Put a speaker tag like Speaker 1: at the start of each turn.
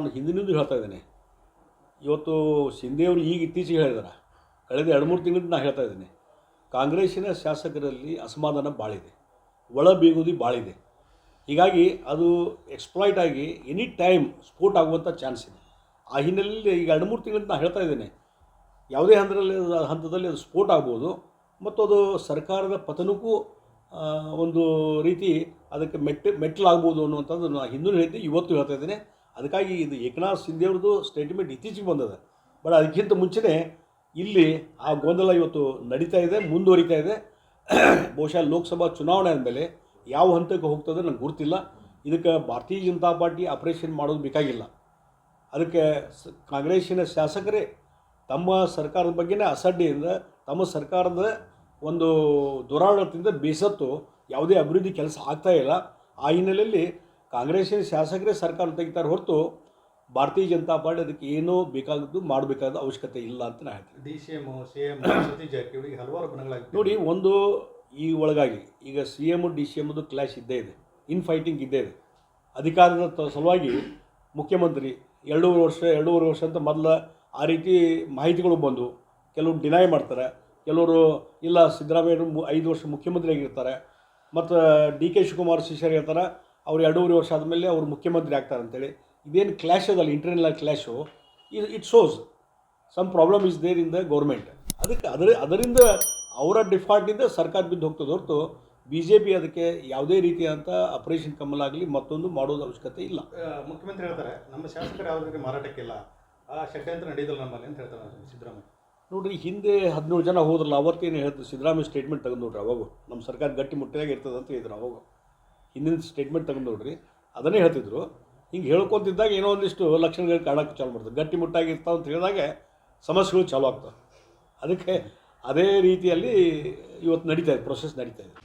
Speaker 1: ನಾನು ಹಿಂದಿನಿಂದ ಹೇಳ್ತಾ ಇದ್ದೀನಿ. ಇವತ್ತು ಶಿಂದೆಯವರು ಈಗ ಇತ್ತೀಚೆಗೆ ಹೇಳಿದಾರೆ. ಕಳೆದ ಎರಡು ಮೂರು ತಿಂಗಳಿಂದ ನಾನು ಹೇಳ್ತಾ ಇದ್ದೀನಿ. ಕಾಂಗ್ರೆಸ್ಸಿನ ಶಾಸಕರಲ್ಲಿ ಅಸಮಾಧಾನ ಭಾಳಿದೆ ಒಳ ಬೀಗುದಿ ಭಾಳಿದೆ ಹೀಗಾಗಿ ಅದು ಎಕ್ಸ್ಪ್ಲಾಯ್ಟ್ ಆಗಿ ಎನಿ ಟೈಮ್ ಸ್ಫೋಟ್ ಆಗುವಂಥ ಚಾನ್ಸ್ ಇದೆ. ಆ ಹಿನ್ನೆಲೆಯಲ್ಲಿ ಈಗ ಎರಡು ಮೂರು ತಿಂಗಳಿಂದ ನಾನು ಹೇಳ್ತಾ ಇದ್ದೇನೆ. ಯಾವುದೇ ಹಂತದಲ್ಲಿ ಹಂತದಲ್ಲಿ ಅದು ಸ್ಫೋಟ್ ಆಗ್ಬೋದು. ಮತ್ತು ಅದು ಸರ್ಕಾರದ ಪತನಕ್ಕೂ ಒಂದು ರೀತಿ ಅದಕ್ಕೆ ಮೆಟ್ಟ ಮೆಟ್ಟಲಾಗ್ಬೋದು ಅನ್ನುವಂಥದ್ದು ನಾನು ಹಿಂದೂ ಹೇಳ್ತೀನಿ ಇವತ್ತು ಹೇಳ್ತಾ ಇದ್ದೇನೆ. ಅದಕ್ಕಾಗಿ ಇದು ಏಕನಾಥ್ ಶಿಂದೆಯವ್ರದ್ದು ಸ್ಟೇಟ್ಮೆಂಟ್ ಇತ್ತೀಚೆಗೆ ಬಂದದ. ಬಟ್ ಅದಕ್ಕಿಂತ ಮುಂಚೆನೇ ಇಲ್ಲಿ ಆ ಗೊಂದಲ ಇವತ್ತು ನಡೀತಾ ಇದೆ, ಮುಂದುವರಿತಾ ಇದೆ. ಬಹುಶಃ ಲೋಕಸಭಾ ಚುನಾವಣೆ ಅಂದಮೇಲೆ ಯಾವ ಹಂತಕ್ಕೆ ಹೋಗ್ತದೆ ನಂಗೆ ಗೊತ್ತಿಲ್ಲ. ಇದಕ್ಕೆ ಭಾರತೀಯ ಜನತಾ ಪಾರ್ಟಿ ಆಪರೇಷನ್ ಮಾಡೋದು ಬೇಕಾಗಿಲ್ಲ. ಅದಕ್ಕೆ ಸ, ಕಾಂಗ್ರೆಸ್ಸಿನ ಶಾಸಕರೇ ತಮ್ಮ ಸರ್ಕಾರದ ಬಗ್ಗೆನೇ ಅಸಡ್ಡೆಯಿಂದ, ತಮ್ಮ ಸರ್ಕಾರದ ಒಂದು ದುರಾಡಳಿತದಿಂದ ಬೇಸತ್ತು ಯಾವುದೇ ಅಭಿವೃದ್ಧಿ ಕೆಲಸ ಆಗ್ತಾ ಇಲ್ಲ. ಆ ಹಿನ್ನೆಲೆಯಲ್ಲಿ ಕಾಂಗ್ರೆಸ್ಸಿನ ಶಾಸಕರೇ ಸರ್ಕಾರ ತೆಗಿತಾರೆ ಹೊರತು ಭಾರತೀಯ ಜನತಾ ಪಾರ್ಟಿ ಅದಕ್ಕೆ ಏನೂ ಬೇಕಾದದ್ದು ಮಾಡಬೇಕಾದ ಅವಶ್ಯಕತೆ ಇಲ್ಲ ಅಂತ ನಾನು ಹೇಳ್ತೀನಿ.
Speaker 2: D C M C M Satish ಅವರಿಗೆ ಹಲವಾರು ಬಣಗಳಾಗಿ
Speaker 1: ನೋಡಿ ಒಂದು ಈ ಒಳಗಾಗಿ ಈಗ ಸಿ ಎಂ ಡಿ ಸಿ ಎಮ್ದು ಕ್ಲಾಶ್ ಇದ್ದೇ ಇದೆ ಇನ್ ಫೈಟಿಂಗ್ ಇದ್ದೇ ಇದೆ. ಅಧಿಕಾರದ ಸಲುವಾಗಿ ಮುಖ್ಯಮಂತ್ರಿ ಎರಡೂವರೆ ವರ್ಷ ಎರಡೂವರೆ ವರ್ಷ ಅಂತ ಮೊದಲ ಆ ರೀತಿ ಮಾಹಿತಿಗಳು ಬಂದು ಕೆಲವರು ಡಿನೈ ಮಾಡ್ತಾರೆ ಕೆಲವರು ಇಲ್ಲ ಸಿದ್ದರಾಮಯ್ಯ ಐದು ವರ್ಷ ಮುಖ್ಯಮಂತ್ರಿ ಆಗಿರ್ತಾರೆ ಮತ್ತು ಡಿ ಕೆ ಶಿವಕುಮಾರ್ ಶಿಷ್ಯರು ಹೇಳ್ತಾರೆ ಅವ್ರು ಎರಡೂವರೆ ವರ್ಷ ಆದಮೇಲೆ ಅವರು ಮುಖ್ಯಮಂತ್ರಿ ಆಗ್ತಾರೆ ಅಂತೇಳಿ. ಇದೇನು ಕ್ಲ್ಯಾಶ್ ಅದಲ್ಲ ಇಂಟರ್ನಲ್ ಕ್ಲ್ಯಾಶು ಇದು it shows some problem is there in the government ಅದಕ್ಕೆ ಅದರ ಅದರಿಂದ ಅವರ ಡಿಫಾಲ್ಟಿಂದ ಸರ್ಕಾರ ಬಿದ್ದು ಹೋಗ್ತದೆ ಹೊರತು ಬಿ ಜೆ ಪಿ ಅದಕ್ಕೆ ಯಾವುದೇ ರೀತಿಯಾದಂಥ ಆಪರೇಷನ್ ಕಮಲ್ ಆಗಲಿ ಮತ್ತೊಂದು ಮಾಡೋದು ಅವಶ್ಯಕತೆ ಇಲ್ಲ.
Speaker 2: ಮುಖ್ಯಮಂತ್ರಿ ಹೇಳ್ತಾರೆ ನಮ್ಮ ಶಾಸಕರು ಯಾವುದೇ ಮಾರಾಟಕ್ಕಿಲ್ಲ. ಆ ಷಡ್ಯಂತ್ರ ನಡೀತಲ್ಲ ನಮ್ಮಲ್ಲಿ ಅಂತ ಹೇಳ್ತಾರೆ ಸಿದ್ದರಾಮಯ್ಯ.
Speaker 1: ನೋಡ್ರಿ ಹಿಂದೆ ಹದಿನೇಳು ಜನ ಹೋದ್ರಲ್ಲ ಅವತ್ತೇನು ಹೇಳ್ತಾರೆ ಸಿದ್ದರಾಮಯ್ಯ ಸ್ಟೇಟ್ಮೆಂಟ್ ತಗೊಂಡು ನೋಡ್ರಿ ಅವಾಗ. ನಮ್ಮ ಸರ್ಕಾರ ಗಟ್ಟಿ ಮುಟ್ಟಿಯಾಗಿ ಇರ್ತದೆ ಅಂತ ಹೇಳಿದ್ರು ಅವಾಗ. ಹಿಂದಿನ ಸ್ಟೇಟ್ಮೆಂಟ್ ತಗೊಂಡು ನೋಡ್ರಿ. ಅದನ್ನೇ ಹೇಳ್ತಿದ್ರು. ಹಿಂಗೆ ಹೇಳ್ಕೊತಿದ್ದಾಗ ಏನೋ ಒಂದಿಷ್ಟು ಲಕ್ಷಣಗಳು ಕಾಣಕ್ಕೆ ಚಾಲು ಮಾಡ್ತಾರೆ ಗಟ್ಟಿ ಮುಟ್ಟಾಗಿ ಇರ್ತಾವೆ ಅಂತ ಹೇಳಿದಾಗ ಸಮಸ್ಯೆಗಳು ಚಾಲು ಆಗ್ತವೆ. ಅದಕ್ಕೆ ಅದೇ ರೀತಿಯಲ್ಲಿ ಇವತ್ತು ನಡೀತಾ ಇದೆ ಪ್ರೊಸೆಸ್ ನಡೀತಾ ಇದೆ.